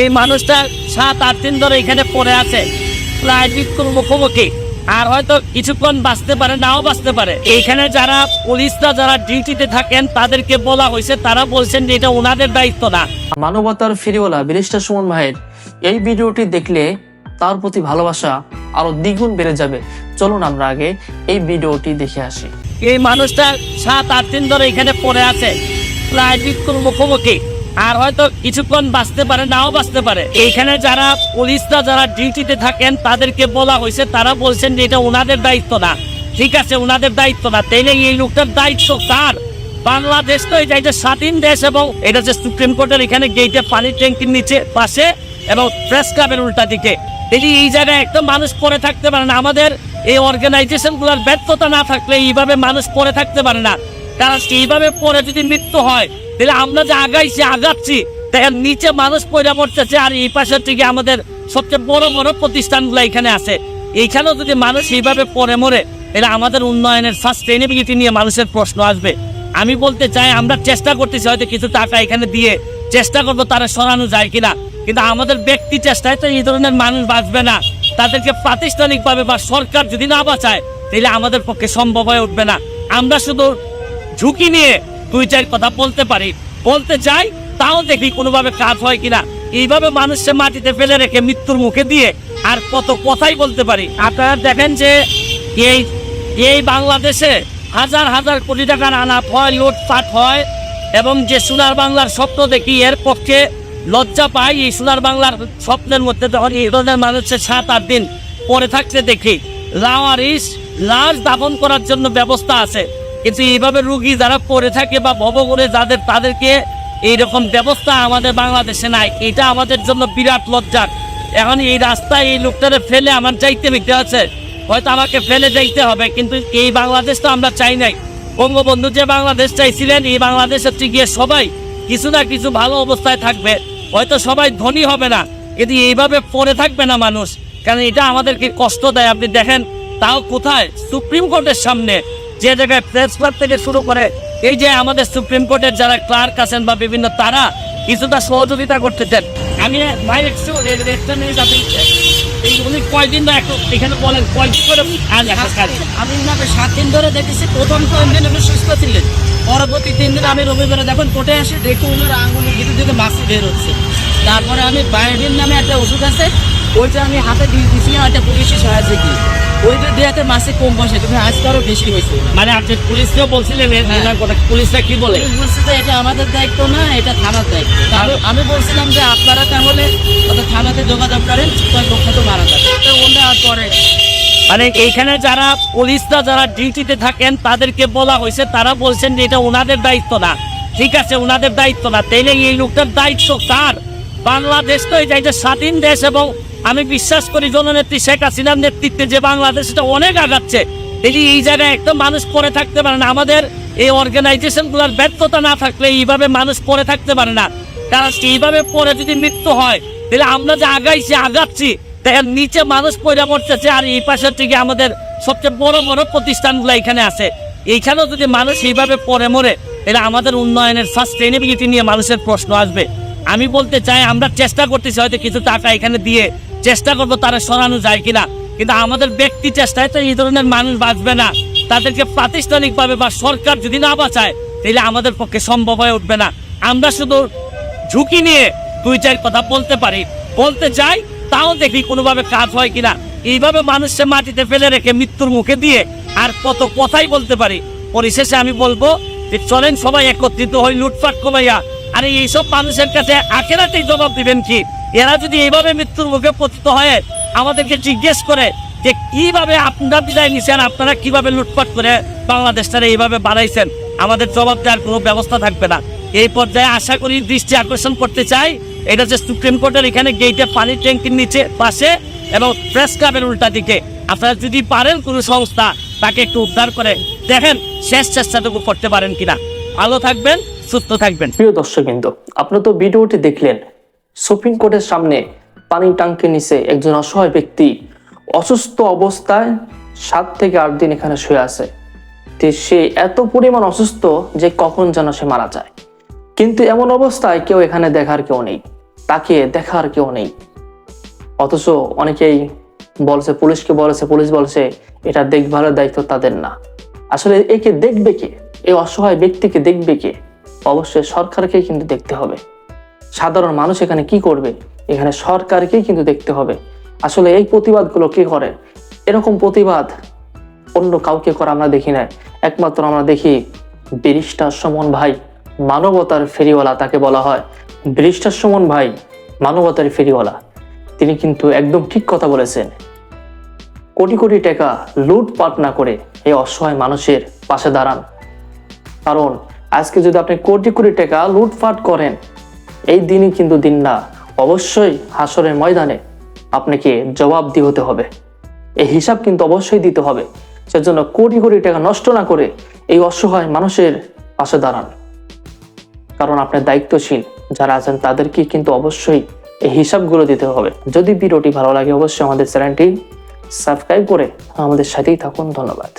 এই মানুষটা সাত আট দিন ধরে এখানে পড়ে আছে। প্রায় মৃত্যুর মুখোমুখি। আর হয়তো কিছুক্ষণ বাঁচতে পারে নাও বাঁচতে পারে। এইখানে যারা পুলিশরা যারা ডিউটিতে থাকেন তাদেরকে বলা হয়েছে তারা বলছেন যে এটা ওনাদের দায়িত্ব না। মানবতার ফেরিওয়ালা ব্যারিস্টার সুমন ভাইয়ের এই ভিডিওটি দেখলে তার প্রতি ভালোবাসা আরও দ্বিগুণ বেড়ে যাবে। চলুন আমরা আগে এই ভিডিওটি দেখে আসি। এই মানুষটা সাত আট দিন ধরে এখানে পড়ে আছে। প্রায় মৃত্যুর মুখোমুখি। আর হয়তো কিছুক্ষণ বাঁচতে পারে, নাও বাঁচতে পারে। এইখানে যারা পুলিশরা যারা ডিউটিতে থাকেন, তাদেরকে বলা হয়েছে, তারা বলছেন যে এটা ওনাদের দায়িত্ব না। ঠিক আছে, ওনাদের দায়িত্ব না। তাইলে এই লোকটার দায়িত্ব তার বাংলাদেশ তো এটা একটা স্বাধীন দেশ এবং এটা যে সুপ্রিম কোর্টের এখানে গেটে পানির ট্যাঙ্কির নিচে, পাশে এবং প্রেস ক্লাবের উল্টা দিকে। এই এই জায়গায় একদম মানুষ পড়ে থাকতে পারে না। আমাদের এই অর্গানাইজেশনগুলার ব্যর্থতা না থাকলে এইভাবে মানুষ পরে থাকতে পারে না। তারা এইভাবে পরে যদি মৃত্যু হয় তাহলে আমরা যে আগাইছি, আগাচ্ছি তাই নিচে মানুষ পয়রা পড়তেছে আর এই পাশের থেকে আমাদের সবচেয়ে বড় বড় প্রতিষ্ঠানগুলো এখানে আছে। এইখানেও যদি মানুষ এইভাবে পরে মরে, তাহলে আমাদের উন্নয়নের সাস্টেনেবিলিটি নিয়ে মানুষের প্রশ্ন আসবে। আমি বলতে চাই, আমরা চেষ্টা করতেছি হয়তো কিছু টাকা এখানে দিয়ে চেষ্টা করব তারা সরানো যায় কিনা। কিন্তু আমাদের ব্যক্তি চেষ্টায় তো এই ধরনের মানুষ বাঁচবে না। তাদেরকে প্রাতিষ্ঠানিকভাবে বা সরকার যদি না বাঁচায়, তাহলে আমাদের পক্ষে সম্ভব হয়ে উঠবে না। আমরা শুধু ঝুঁকি নিয়ে দুই চার কথা বলতে পারি। বলতে চাই তাও দেখি কোনোভাবে কাজ হয় কিনা। এইভাবে মানুষকে মাটিতে ফেলে রেখে মৃত্যুর মুখে দিয়ে আর কত কথাই বলতে পারি। আপনারা দেখেন যে এই এই বাংলাদেশে হাজার হাজার কোটি টাকার আনাপ হয়, লুটপাট হয় এবং যে সোনার বাংলার স্বপ্ন দেখি, এর পক্ষে লজ্জা পাই। এই সোনার বাংলার স্বপ্নের মধ্যে যখন এই ধরনের মানুষের সাত আট দিন পরে থাকতে দেখি। লাওয়ারিস লাশ দাফন করার জন্য ব্যবস্থা আছে। কিন্তু এইভাবে রুগী যারা পড়ে থাকে বা ভব করে যাদের, তাদেরকে এইরকম ব্যবস্থা আমাদের বাংলাদেশে নাই। এটা আমাদের জন্য বিরাট লজ্জার। এখন এই রাস্তায় এই লোকটারে ফেলে আমার যাইতে মিটতে আছে। হয়তো আমাকে ফেলে যাইতে হবে, কিন্তু এই বাংলাদেশ তো আমরা চাই নাই। বঙ্গবন্ধু যে বাংলাদেশ চাইছিলেন, এই বাংলাদেশ হচ্ছে গিয়ে সবাই কিছু না কিছু ভালো অবস্থায় থাকবে। হয়তো সবাই ধনী হবে না। কিন্তু এইভাবে পড়ে থাকবে না মানুষ। কারণ এটা আমাদেরকে কষ্ট দেয়। আপনি দেখেন, তাও কোথায়? সুপ্রিম কোর্টের সামনে। যে জায়গায় প্রেস ক্লাব থেকে শুরু করে এই যে আমাদের সুপ্রিম কোর্টের যারা ক্লার্ক আছেন বা বিভিন্ন তারা, কিছুটা সহযোগিতা করতেছেন আমি ভাই একটু এখানে আমি সাত দিন ধরে দেখেছি, প্রথম সুস্থ ছিলেন। পরবর্তী দিন আমি রবিবারে তারপরে আমি বায়োডিন নামে একটা ওষুধ আছে, ওইটা আমি হাতে দিয়ে দিয়েছিলাম একটা পুলিশের সাহায্যে কি দেওয়াতে মাসে কম বসে তুমি আজকে বেশি হয়েছে। মানে আপনি পুলিশকেও বলছিলেন হ্যাঁ। পুলিশরা কি বলে? বলছে যে এটা আমাদের দায়িত্ব না এটা থানার দায়িত্ব। আমি বলছিলাম যে আপনারা তাহলে থানাতে যোগাযোগ করেন ছয় পক্ষ তো মারা যাবে। তো ওরা আর পরে মানে এইখানে যারা পুলিশরা যারা ডিউটিতে থাকেন তাদেরকে বলা হয়েছে তারা বলছেন যে এটা ওনাদের দায়িত্ব না। ঠিক আছে ওনাদের দায়িত্ব না। তাইলে এই লোকটার দায়িত্ব তার বাংলাদেশ তো এটা স্বাধীন দেশ এবং আমি বিশ্বাস করি জননেত্রী শেখ হাসিনার নেতৃত্বে যে বাংলাদেশ এটা অনেক আগাচ্ছে। এই জায়গায় একদম মানুষ পড়ে থাকতে পারে না। আমাদের এই অর্গানাইজেশনগুলার ব্যর্থতা না থাকলে এইভাবে মানুষ পড়ে থাকতে পারে না। কারণ এইভাবে পরে যদি মৃত্যু হয়, তাহলে আমরা যে আগাইছি, আগাচ্ছি, তাই নিচে মানুষ পয়রা পড়তেছে, আর এই পাশের থেকে আমাদের সবচেয়ে বড় বড় প্রতিষ্ঠানগুলো এখানে আছে। এইখানেও যদি মানুষ এইভাবে পরে মরে, তাহলে আমাদের উন্নয়নের সাস্টেনেবিলিটি নিয়ে মানুষের প্রশ্ন আসবে। আমি বলতে চাই, আমরা চেষ্টা করতেছি হয়তো কিছু টাকা এখানে দিয়ে চেষ্টা করব তারা সরানো যায় কিনা। কিন্তু আমাদের ব্যক্তি চেষ্টায় তো এই ধরনের মানুষ বাঁচবে না। তাদেরকে প্রাতিষ্ঠানিকভাবে বা সরকার যদি না বাঁচায়, তাহলে আমাদের পক্ষে সম্ভব হয়ে উঠবে না। আমরা শুধু ঝুঁকি নিয়ে দুই চার কথা বলতে পারি। বলতে চাই, তাও দেখি কোনোভাবে কাজ হয় কিনা। এইভাবে মানুষকে মাটিতে ফেলে রেখে মৃত্যুর মুখে দিয়ে আর কত কথাই বলতে পারি। পরিশেষে আমি বলব যে চলেন সবাই একত্রিত হই লুটপাট কমাইয়া। আরে এইসব মানুষের কাছে আখেরাতেই জবাব দিবেন কি? এরা যদি এইভাবে মৃত্যুর মুখে পতিত হয়, আমাদেরকে জিজ্ঞেস করে যে কীভাবে আপনারা বিদায় নিছেন, আপনারা কীভাবে লুটপাট করে বাংলাদেশটারে এইভাবে বাড়াইছেন, আমাদের জবাব দেওয়ার কোনো ব্যবস্থা থাকবে না। এই পর্যায়ে আশা করি দৃষ্টি আকর্ষণ করতে চাই। এটা হচ্ছে সুপ্রিম কোর্টের এখানে গেটে পানির ট্যাঙ্কির নিচে পাশে এবং প্রেস ক্লাবের উল্টা দিকে। আপনারা যদি পারেন কোনো সংস্থা তাকে একটু উদ্ধার করে, দেখেন শেষ চেষ্টাটুকু করতে পারেন কিনা। ভালো থাকবেন সুস্থ থাকবেন। প্রিয় দর্শক বিন্দু আপনারা তো ভিডিওটি দেখলেন। সুপ্রিম কোর্টের সামনে পানি টাঙ্কির নিচে একজন অসহায় ব্যক্তি। অসুস্থ অবস্থায় সাত থেকে আট দিন এখানে শুয়ে আছে। সে এত পরিমাণ অসুস্থ যে কখন যেন সে মারা যায়। কিন্তু এমন অবস্থায় কেউ এখানে দেখার কেউ নেই, তাকে দেখার কেউ নেই। অথচ অনেকেই বলছে, পুলিশকে বলেছে, পুলিশ বলছে, এটা দেখভালের দায়িত্ব তাদের না। আসলে একে দেখবে কে? এই অসহায় ব্যক্তিকে দেখবে কে? অবশ্যই সরকারকে কিন্তু দেখতে হবে। সাধারণ মানুষ এখানে কি করবে? এখানে সরকারকেই কিন্তু দেখতে হবে। আসলে এই প্রতিবাদগুলো কে করে? এরকম প্রতিবাদ অন্য কাউকে করা আমরা দেখি না একমাত্র আমরা দেখি ব্যারিস্টার সুমন ভাই মানবতার ফেরিওয়ালা তাকে বলা হয়। ব্যারিস্টার সমন ভাই মানবতার ফেরিওয়ালা। তিনি কিন্তু একদম ঠিক কথা বলেছেন। কোটি কোটি টাকা লুটপাট না করে এই অসহায় মানুষের পাশে দাঁড়ান। কারণ আজকে যদি আপনি কোটি কোটি টাকা লুটপাট করেন, এই দিনই কিন্তু দিন না, অবশ্যই হাসরের ময়দানে আপনাকে জবাব জবাবদি হতে হবে। এই হিসাব কিন্তু অবশ্যই দিতে হবে, সেজন্য কোটি কোটি টাকা নষ্ট না করে এই অসহায় মানুষের পাশে দাঁড়ান। কারণ আপনার দায়িত্বশীল, যারা আছেন তাদেরকে কিন্তু অবশ্যই এই হিসাবগুলো দিতে হবে। যদি ভিডিওটি ভালো লাগে, অবশ্যই আমাদের চ্যানেলটি সাবস্ক্রাইব করে আমাদের সাথেই থাকুন। ধন্যবাদ।